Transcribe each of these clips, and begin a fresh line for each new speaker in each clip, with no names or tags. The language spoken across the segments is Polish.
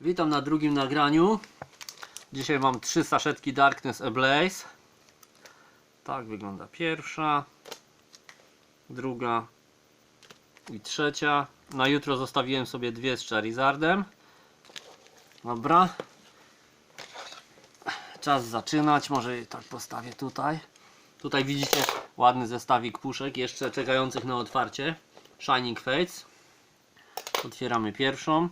Witam na drugim nagraniu. Dzisiaj mam trzy saszetki Darkness Ablaze. Tak wygląda pierwsza, druga i trzecia. Na jutro zostawiłem sobie dwie z Charizardem. Dobra. Czas zaczynać. Może tak postawię tutaj. Tutaj widzicie ładny zestawik puszek, jeszcze czekających na otwarcie. Shining Fates. Otwieramy pierwszą.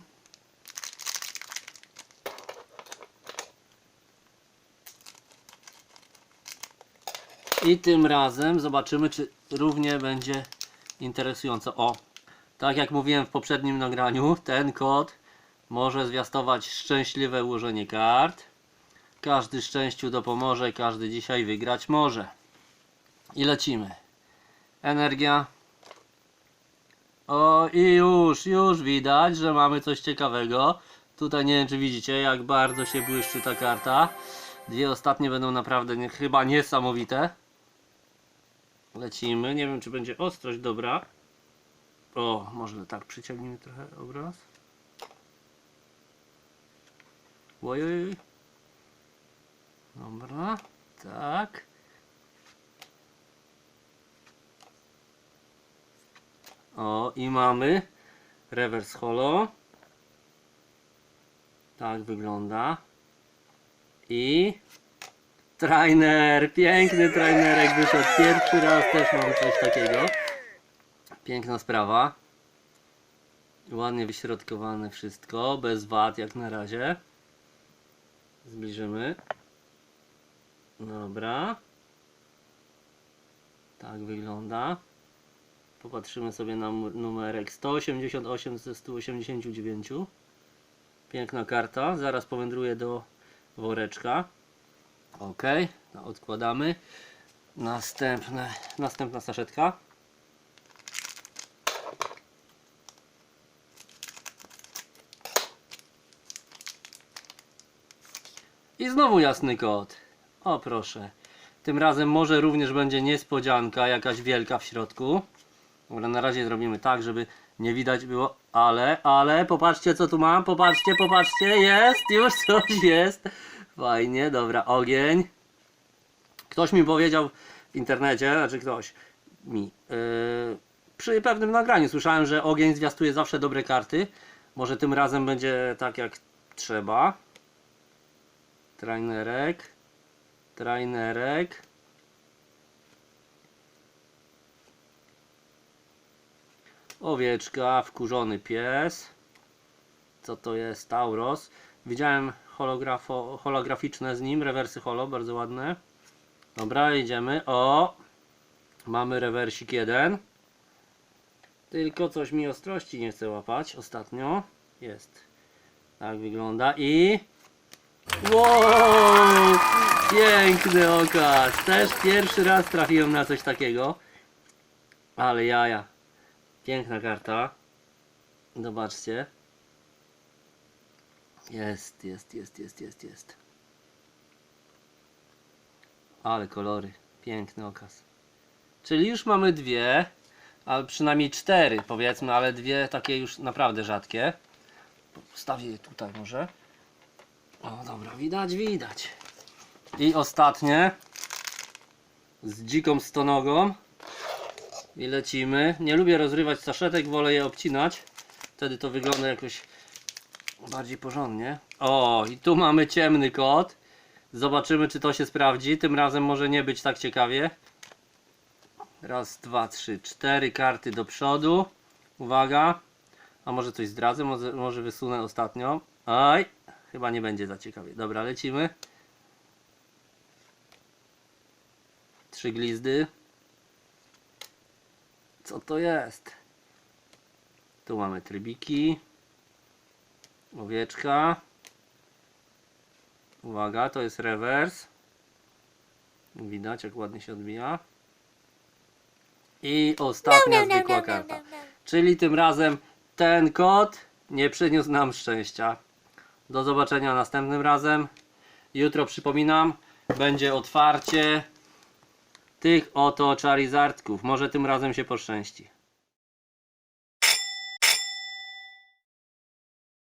I tym razem zobaczymy, czy równie będzie interesująco. O, tak jak mówiłem w poprzednim nagraniu, ten kod może zwiastować szczęśliwe ułożenie kart. Każdy szczęściu dopomoże, każdy dzisiaj wygrać może. I lecimy. Energia. O, i już, już widać, że mamy coś ciekawego. Tutaj nie wiem, czy widzicie, jak bardzo się błyszczy ta karta. Dwie ostatnie będą naprawdę nie, chyba niesamowite. Lecimy. Nie wiem, czy będzie ostrość dobra. O, może tak przyciągnijmy trochę obraz. Ojej. Dobra, tak. O, i mamy reverse holo. Tak wygląda. I trainer, piękny trainerek wyszedł pierwszy raz, też mam coś takiego. Piękna sprawa. Ładnie wyśrodkowane wszystko, bez wad jak na razie. Zbliżymy. Dobra. Tak wygląda. Popatrzymy sobie na numerek 188 ze 189. Piękna karta. Zaraz powędruje do woreczka. Ok, odkładamy. Następne, następna saszetka. I znowu jasny kod. O proszę. Tym razem może również będzie niespodzianka, jakaś wielka w środku. Dobra, na razie zrobimy tak, żeby nie widać było, ale, ale, popatrzcie co tu mam, popatrzcie, popatrzcie, jest, już coś jest. Fajnie, dobra, ogień. Ktoś mi powiedział w internecie, znaczy ktoś mi, yy, przy pewnym nagraniu słyszałem, że ogień zwiastuje zawsze dobre karty. Może tym razem będzie tak jak trzeba. Trainerek, trainerek. Owieczka, wkurzony pies. Co to jest? Tauros. Widziałem holografo, holograficzne z nim, rewersy holo, bardzo ładne. Dobra, idziemy. O! Mamy rewersik jeden. Tylko coś mi ostrości nie chce łapać ostatnio. Jest. Tak wygląda i... Wow! Piękny okaz. Też pierwszy raz trafiłem na coś takiego. Ale jaja. Piękna karta. Zobaczcie. Jest, jest, jest, jest, jest, jest. Ale kolory. Piękny okaz. Czyli już mamy dwie, ale przynajmniej cztery powiedzmy, ale dwie takie już naprawdę rzadkie. Postawię je tutaj może. O dobra, widać, widać. I ostatnie z dziką stonogą. I lecimy. Nie lubię rozrywać saszetek, wolę je obcinać. Wtedy to wygląda jakoś bardziej porządnie. O, i tu mamy ciemny kod. Zobaczymy, czy to się sprawdzi. Tym razem może nie być tak ciekawie. Raz, dwa, trzy, cztery karty do przodu. Uwaga. A może coś zdradzę? Może, może wysunę ostatnią. Oj, chyba nie będzie za ciekawie. Dobra, lecimy. Trzy glizdy. Co to jest? Tu mamy trybiki. Owieczka. Uwaga, to jest rewers. Widać jak ładnie się odbija. I ostatnia zwykła karta. Czyli tym razem ten kod nie przyniósł nam szczęścia. Do zobaczenia następnym razem. Jutro przypominam, będzie otwarcie tych oto Charizardków. Może tym razem się poszczęści.